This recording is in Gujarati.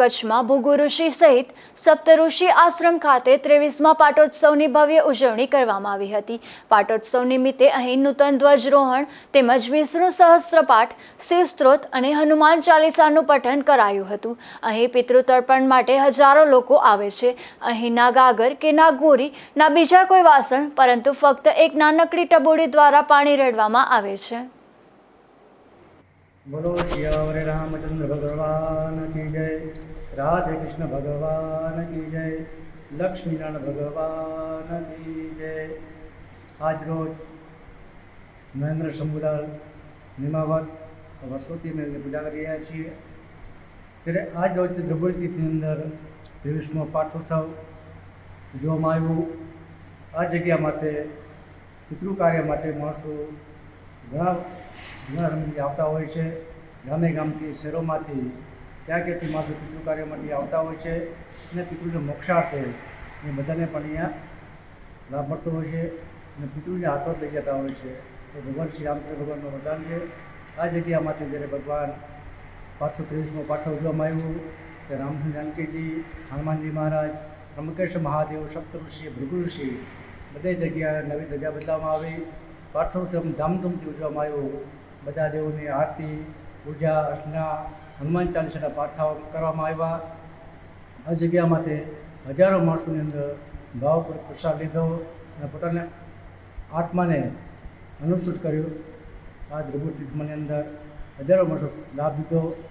કચ્છમાં ભૃગુ ઋષિ સહિત સપ્તઋષિ આશ્રમ ખાતે ત્રેવીસમાં પાટોત્સવની ભવ્ય ઉજવણી કરવામાં આવી હતી. પાટોત્સવ નિમિત્તે અહીં નૂતન ધ્વજરોહણ તેમજ વિષ્ણુ સહસ્ત્રપાઠ, શિવસ્ત્રોત અને હનુમાન ચાલીસાનું પઠન કરાયું હતું. અહીં પિતૃતર્પણ માટે હજારો લોકો આવે છે. અહીં ના ગાગર કે ના ગોરી, ના બીજા કોઈ વાસણ, પરંતુ ફક્ત એક નાનકડી ટબોડી દ્વારા પાણી રેડવામાં આવે છે. બોલો શિયાવર રામચંદ્ર ભગવાન કી જય રાધે કૃષ્ણ ભગવાન કી જય લક્ષ્મીનારાયણ ભગવાન કી જય આજ રોજ મહેન્દ્ર શંભુલાલ નિમાવત વર્ષોથી અમે એમની પૂજા કરી રહ્યા છીએ ત્યારે આજ રોજ દ્રબુડી તિથિની અંદર ત્રેવીસમો પાઠોત્સવ જોવામાં આવ્યું આ જગ્યા માટે પિતૃ કાર્ય માટે માણસો ઘણા ઘણા આવતા હોય છે. ગામે ગામથી શહેરોમાંથી ત્યાં ક્યાંથી માણસો પિતૃ કાર્યમાંથી આવતા હોય છે. અને પિતૃને મોક્ષાર્થે એ બધાને પણ અહીંયા લાભ મળતો હોય છે. અને પિતૃને હાથો લઈ જતા હોય છે. તો ભગવાન શ્રી રામચંદ્ર ભગવાનનું વરદાન છે. આ જગ્યામાંથી જ્યારે ભગવાન પાછો ત્રેવીસમો પાઠો ઉજવવામાં આવ્યું કે રામચંદ્ર જાનકીજી, હનુમાનજી મહારાજ ત્રંબકેશ મહાદેવ સપ્તઋષિ ભૃગુ ઋષિ બધી જગ્યાએ નવી ધજા બદલાવવામાં આવી. પાઠોત્સવ ધામધૂમથી ઉજવવામાં આવ્યો. બધા દેવોની આરતી, પૂજા, અર્ચના, હનુમાન ચાલીસાના પાઠાઓ કરવામાં આવ્યા. આ જગ્યા માટે હજારો માણસોની અંદર ભાવ પર પ્રસાદ લીધો અને પોતાના આત્માને અનુસૂચ કર્યું. આ દ્રુભ તીર્થમાની અંદર હજારો માણસો લાભ લીધો.